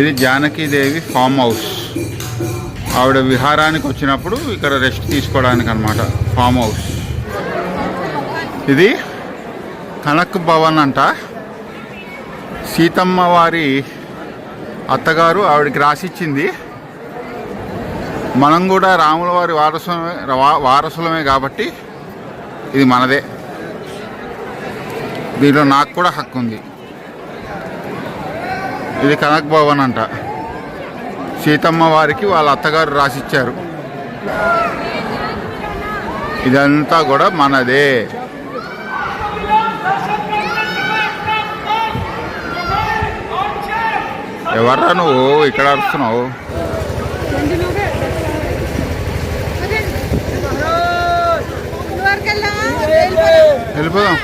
ఇది Janaki Devi farm house. ఆవిడ విహారానికి వచ్చినప్పుడు ఇక్కడ రెస్ట్ తీసుకోవడానికి అనమాట ఫామ్ హౌస్. ఇది కనక్ భవన్ అంట. సీతమ్మ వారి అత్తగారు ఆవిడకి రాసిచ్చింది. మనం కూడా రాముల వారి వారసులమే వారసులమే కాబట్టి ఇది మనదే. దీనిలో నాకు కూడా హక్కు ఉంది ఇది కనక్ భవన్ అంట. సీతమ్మ వారికి వాళ్ళ అత్తగారు రాసిచ్చారు. ఇదంతా కూడా మనదే. ఎవర్రా నువ్వు? ఇక్కడ అరుస్తున్నావు. వెళ్ళిపోదాం.